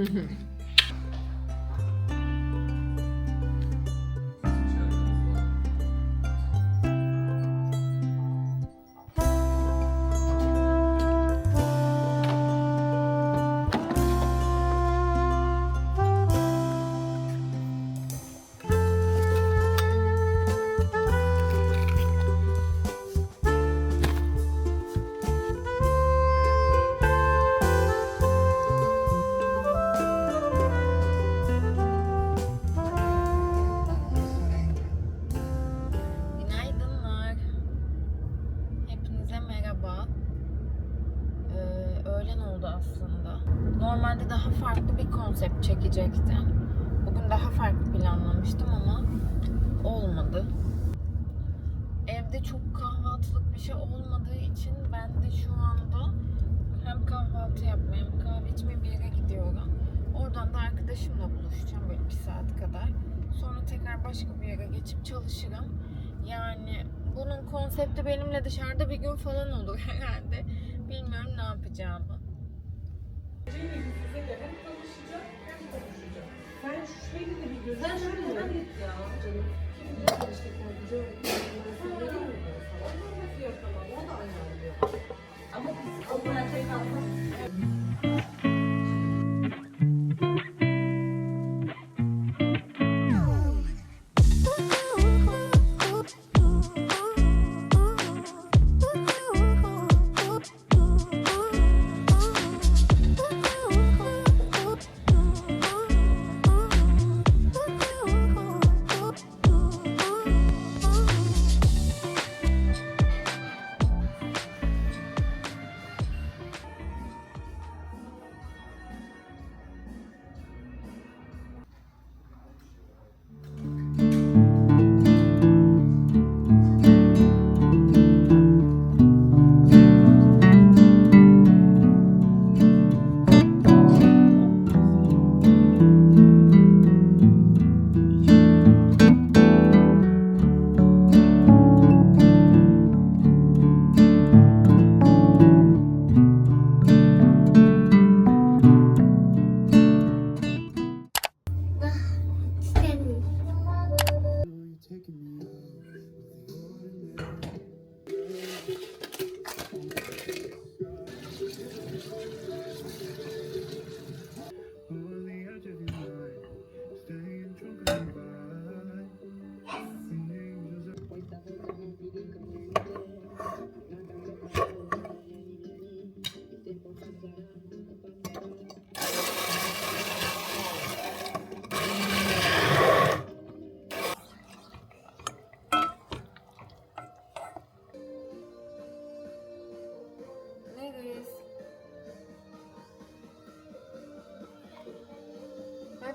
嗯哼 oldu aslında. Normalde daha farklı bir konsept çekecektim. Bugün daha farklı planlamıştım ama olmadı. Evde çok kahvaltılık bir şey olmadığı için ben de şu anda hem kahvaltı yapmaya hem kahve içmeye bir yere gidiyorum. Oradan da arkadaşımla buluşacağım böyle bir saat kadar. Sonra tekrar başka bir yere geçip çalışırım. Yani bunun konsepti benimle dışarıda bir gün falan olur herhalde. Bilmiyorum ne yapacağımı. Sen şu şeyi de bir gözün önüne git ya canım. Kim bilir işte korkucu falan. Ama nasıl yapamam, o da ayarlıyor. Ama biz o kadar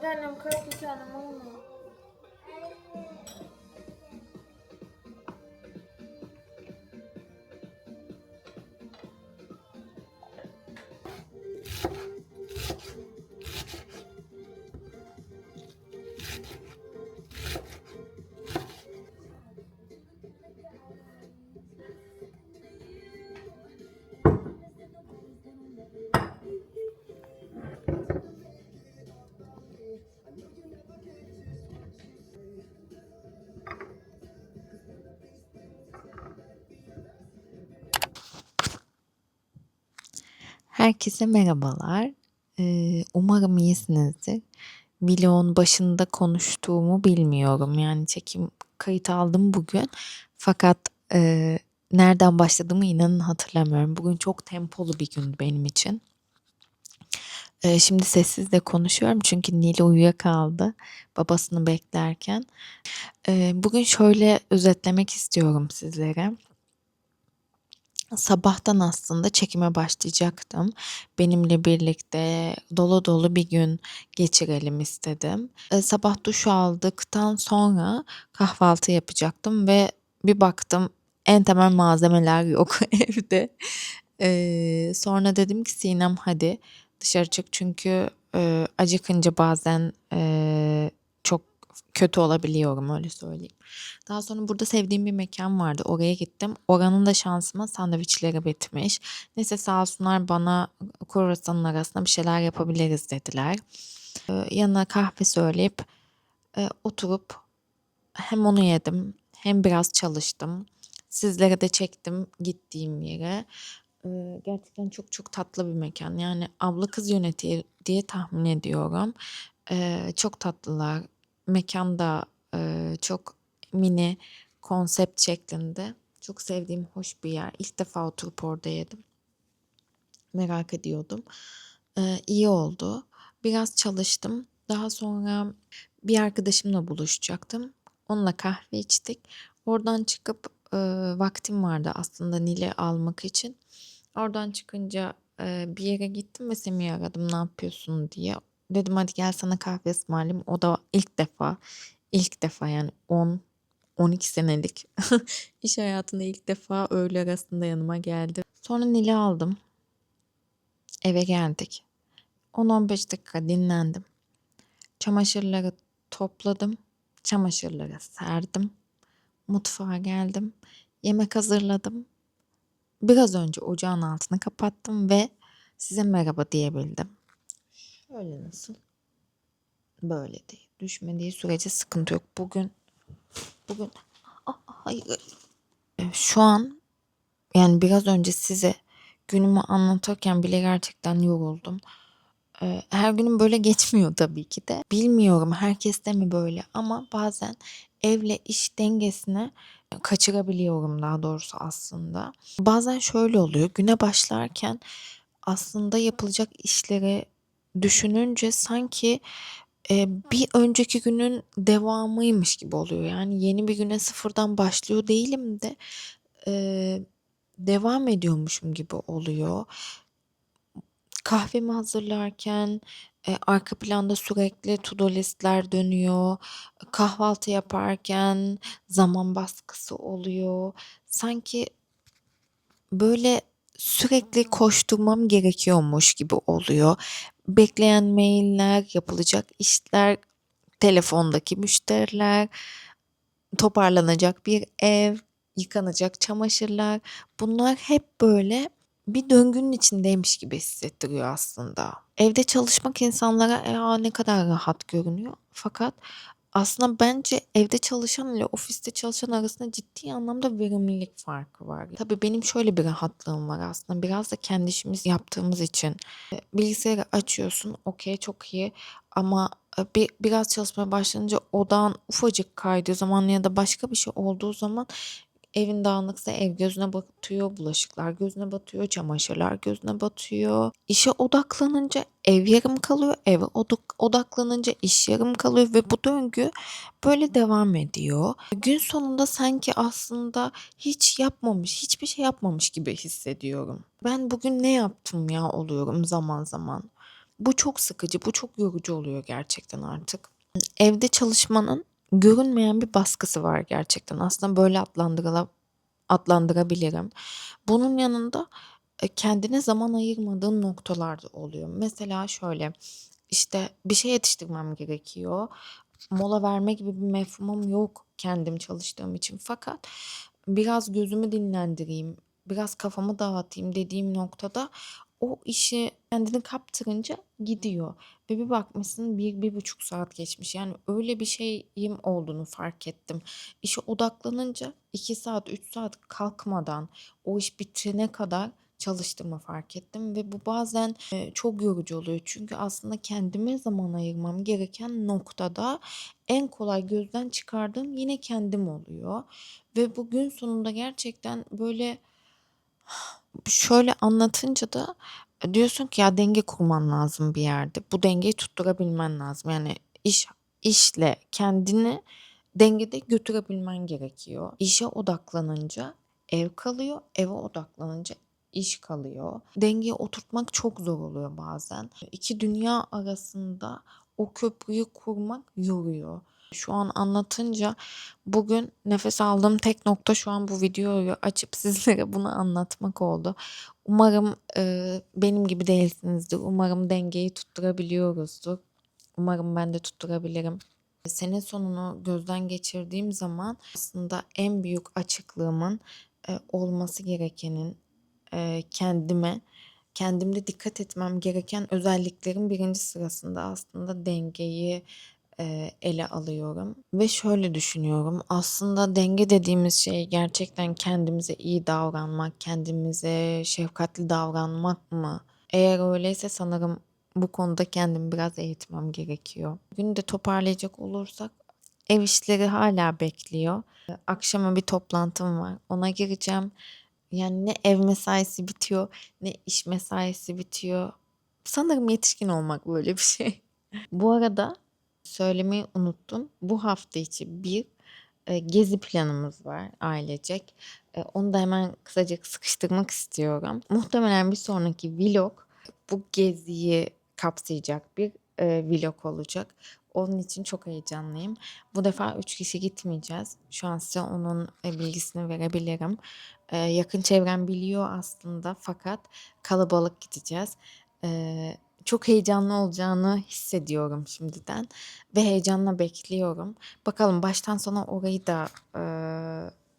Dad, I'm currently on a moon. Herkese merhabalar. Ee, umarım iyisinizdir. Vlogun başında konuştuğumu bilmiyorum. Yani çekim kayıt aldım bugün. Fakat e, nereden başladığımı inanın hatırlamıyorum. Bugün çok tempolu bir gün benim için. Ee, şimdi sessiz de konuşuyorum çünkü Nil uyuyakaldı babasını beklerken. Ee, bugün şöyle özetlemek istiyorum sizlere. Sabahtan aslında çekime başlayacaktım. Benimle birlikte dolu dolu bir gün geçirelim istedim. Eee, sabah duş aldıktan sonra kahvaltı yapacaktım ve bir baktım en temel malzemeler yok evde. Eee, sonra dedim ki Sinem hadi dışarı çık çünkü eee, acıkınca bazen kötü olabiliyorum öyle söyleyeyim. Daha sonra burada sevdiğim bir mekan vardı. Oraya gittim. Oranın da şansıma sandviçleri bitmiş. Neyse sağ olsunlar bana kruvasanın arasında bir şeyler yapabiliriz dediler. Ee, yanına kahve söyleyip e, oturup hem onu yedim hem biraz çalıştım. Sizlere de çektim gittiğim yere. Ee, gerçekten çok çok tatlı bir mekan. Yani abla kız yönetiyor diye tahmin ediyorum. Ee, çok tatlılar. Mekan da e, çok mini konsept şeklinde. Çok sevdiğim hoş bir yer. İlk defa oturup orada yedim. Merak ediyordum. Ee, iyi oldu. Biraz çalıştım. Daha sonra bir arkadaşımla buluşacaktım. Onunla kahve içtik. Oradan çıkıp e, vaktim vardı aslında Nil'i almak için. Oradan çıkınca e, bir yere gittim ve Semih'i aradım ne yapıyorsun diye. Dedim hadi gel sana kahve ısmarlayayım. O da ilk defa, ilk defa yani 10 12 senelik iş hayatında ilk defa öğle arasında yanıma geldi. Sonra Nil'i aldım. Eve geldik. 10-15 dakika dinlendim. Çamaşırları topladım. Çamaşırları serdim. Mutfağa geldim. Yemek hazırladım. Biraz önce ocağın altını kapattım ve size merhaba diyebildim. Şöyle nasıl? Böyle değil. Düşmediği sürece sıkıntı yok. Bugün bugün Ah, hayır. Şu an yani biraz önce size günümü anlatırken bile gerçekten yoruldum. Ee, Her günüm böyle geçmiyor tabii ki de. Bilmiyorum herkeste mi böyle ama bazen evle iş dengesini kaçırabiliyorum daha doğrusu aslında. Bazen şöyle oluyor. Güne başlarken aslında yapılacak işleri düşününce sanki e, bir önceki günün devamıymış gibi oluyor. Yani yeni bir güne sıfırdan başlıyor değilim de e, devam ediyormuşum gibi oluyor. Kahvemi hazırlarken e, arka planda sürekli to-do listler dönüyor. Kahvaltı yaparken zaman baskısı oluyor. Sanki böyle sürekli koşturmam gerekiyormuş gibi oluyor. Bekleyen mailler, yapılacak işler, telefondaki müşteriler, toparlanacak bir ev, yıkanacak çamaşırlar. Bunlar hep böyle bir döngünün içindeymiş gibi hissettiriyor aslında. Evde çalışmak insanlara "Ya, ne kadar rahat görünüyor." Fakat aslında bence evde çalışan ile ofiste çalışan arasında ciddi anlamda verimlilik farkı var. Tabii benim şöyle bir rahatlığım var aslında biraz da kendi işimizi yaptığımız için. Eee, bilgisayarı açıyorsun, okay, çok iyi ama, eee, bir biraz çalışmaya başlayınca odağın ufacık kaydığı zaman ya da başka bir şey olduğu zaman evin dağınıksa ev gözüne batıyor, bulaşıklar gözüne batıyor, çamaşırlar gözüne batıyor. İşe odaklanınca ev yarım kalıyor, eve odak odaklanınca iş yarım kalıyor ve bu döngü böyle devam ediyor. Gün sonunda sanki aslında hiç yapmamış, hiçbir şey yapmamış gibi hissediyorum. Ben bugün ne yaptım ya oluyorum zaman zaman. Bu çok sıkıcı, bu çok yorucu oluyor gerçekten artık. Evde çalışmanın görünmeyen bir baskısı var gerçekten. Aslında böyle adlandırıla adlandırabilirim. Bunun yanında, eee, kendine zaman ayırmadığın noktalar da oluyor. Mesela şöyle, işte, bir şey yetiştirmem gerekiyor. Mola verme gibi bir mefhumum yok kendim çalıştığım için fakat biraz gözümü dinlendireyim, biraz kafamı dağıtayım dediğim noktada o işi kendini kaptırınca gidiyor ve bir bakmışsın 1-1,5 saat geçmiş. Yani öyle bir şeyim olduğunu fark ettim. İşe odaklanınca 2 saat, 3 saat kalkmadan o iş bitirene kadar çalıştığımı fark ettim ve bu bazen, eee, çok yorucu oluyor. Çünkü aslında kendime zaman ayırmam gereken noktada en kolay gözden çıkardığım yine kendim oluyor ve bu gün sonunda gerçekten böyle şöyle anlatınca da diyorsun ki ya denge kurman lazım bir yerde. Bu dengeyi tutturabilmen lazım. Yani iş işle kendini dengede götürebilmen gerekiyor. İşe odaklanınca ev kalıyor, eve odaklanınca iş kalıyor. Dengeyi oturtmak çok zor oluyor bazen. İki dünya arasında o köprüyü kurmak yoruyor. Şu an anlatınca bugün nefes aldığım tek nokta şu an bu videoyu açıp sizlere bunu anlatmak oldu. Umarım, eee, benim gibi değilsinizdir. Umarım dengeyi tutturabiliyoruzdur. Umarım ben de tutturabilirim. Sene sonunu gözden geçirdiğim zaman aslında en büyük açıklığımın e, olması gerekenin e, kendime kendimde dikkat etmem gereken özelliklerin birinci sırasında aslında dengeyi e, ele alıyorum ve şöyle düşünüyorum. Aslında denge dediğimiz şey gerçekten kendimize iyi davranmak, kendimize şefkatli davranmak mı? Eğer öyleyse sanırım bu konuda kendimi biraz eğitmem gerekiyor. Bugün de toparlayacak olursak ev işleri hala bekliyor. Akşama bir toplantım var. Ona gireceğim. Yani ne ev mesaisi bitiyor ne iş mesaisi bitiyor. Sanırım yetişkin olmak böyle bir şey. Bu arada söylemeyi unuttum. Bu hafta içi bir e, gezi planımız var ailecek. E, onu da hemen kısaca sıkıştırmak istiyorum. Muhtemelen bir sonraki vlog bu geziyi kapsayacak bir e, vlog olacak. Onun için çok heyecanlıyım. Bu defa üç kişi gitmeyeceğiz. Şu an size onun e, bilgisini verebilirim. Yakın çevrem biliyor aslında fakat kalabalık gideceğiz. Çok heyecanlı olacağını hissediyorum şimdiden ve heyecanla bekliyorum. Bakalım baştan sona orayı da e,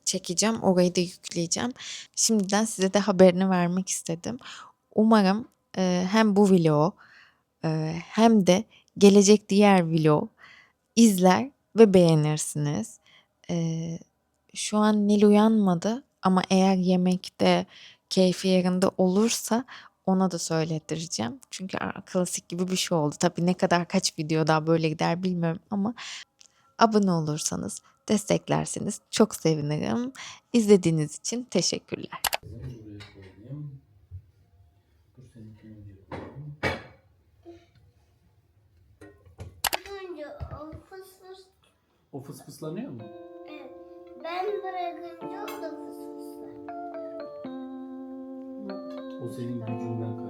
çekeceğim, orayı da yükleyeceğim. Şimdiden size de haberini vermek istedim. Umarım e, hem bu vlogu e, hem de gelecek diğer vlog izler ve beğenirsiniz. E, şu an Nil uyanmadı ama eğer yemekte keyfi yerinde olursa ona da söylettireceğim. Çünkü klasik gibi bir şey oldu. Tabii ne kadar kaç video daha böyle gider bilmiyorum ama abone olursanız desteklerseniz çok sevinirim. İzlediğiniz için teşekkürler. O fısfıs O fısfıslanıyor mu? evet. ben bırakınca o da fısfıslar. O senin gücünden kaynaklı.